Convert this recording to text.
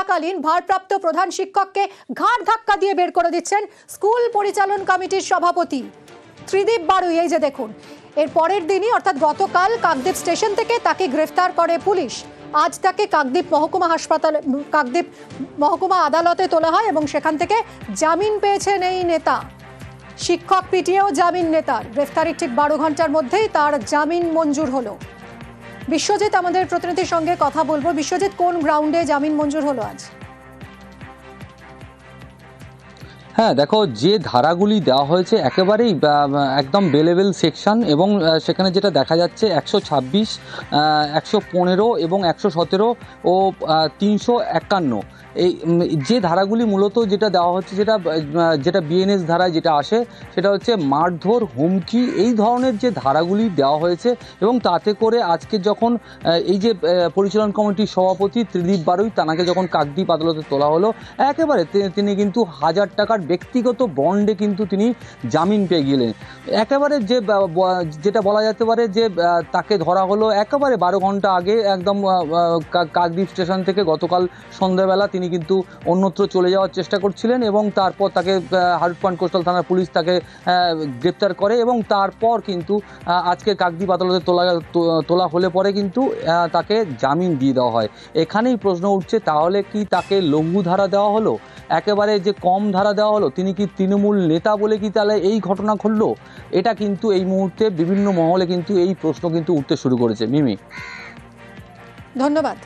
চলাকালীন ভারপ্রাপ্ত প্রধান শিক্ষককে ঘাড় ধাক্কা দিয়ে বের করে দিচ্ছেন স্কুল পরিচালন কমিটির সভাপতি। ত্রিদীপ বারুই, এই যে দেখুন, এর পরের দিনই অর্থাৎ গতকাল কাকদ্বীপ স্টেশন থেকে তাকে গ্রেফতার করে পুলিশ। আজ তাকে কাকদ্বীপ মহকুমা হাসপাতালে, কাকদ্বীপ মহকুমা আদালতে তোলা হয় এবং সেখান থেকে জামিন পেয়েছেন এই নেতা। শিক্ষক পিটিয়েও জামিন নেতার। গ্রেফতারির ঠিক বারো ঘণ্টার মধ্যেই তার জামিন মঞ্জুর হলো। বিশ্বজিৎ আমাদের প্রতিনিধির সঙ্গে কথা বলব। বিশ্বজিৎ কোন গ্রাউন্ডে জামিন মঞ্জুর হলো আজ? হ্যাঁ দেখো, যে ধারাগুলি দেওয়া হয়েছে একেবারেই একদম বেলেবেল সেকশন এবং সেখানে যেটা দেখা যাচ্ছে, একশো ছাব্বিশ একশো পনেরো এবং একশো সতেরো ও তিনশো একান্ন। এই যে ধারাগুলি মূলত যেটা দেওয়া হচ্ছে, যেটা যেটা বিএনএস ধারায় যেটা আসে, সেটা হচ্ছে মারধর, হুমকি, এই ধরনের যে ধারাগুলি দেওয়া হয়েছে এবং তাতে করে আজকে যখন এই যে পরিচালন কমিটির সভাপতি ত্রিদীপ বারুই তানাকে যখন কাকদ্বীপ আদালতে তোলা হলো, একেবারে তিনি কিন্তু হাজার টাকার ব্যক্তিগত বন্ডে কিন্তু তিনি জামিন পেয়ে গেলেন। একেবারে যে যেটা বলা যেতে পারে যে তাকে ধরা হলো একেবারে বারো ঘণ্টা আগে একদম কাকদ্বীপ স্টেশন থেকে গতকাল সন্ধ্যাবেলা তিনি কিন্তু অন্যত্র চলে যাওয়ার চেষ্টা করছিলেন এবং তারপর তাকে হারুটপান কোস্টাল থানার পুলিশ তাকে গ্রেপ্তার করে এবং তারপর কিন্তু আজকে কাকদ্বীপ আদালতে তোলা তোলা হলে পরে কিন্তু তাকে জামিন দিয়ে দেওয়া হয়। এখানেই প্রশ্ন উঠছে, তাহলে কি তাকে লঘু ধারা দেওয়া হলো? একেবারে যে কম ধারা দেওয়া হলো, তিনি কি তৃণমূল নেতা বলে কি তাহলে এই ঘটনা ঘটলো? এটা কিন্তু এই মুহূর্তে বিভিন্ন মহলে কিন্তু এই প্রশ্ন কিন্তু উঠতে শুরু করেছে। মিমি। ধন্যবাদ।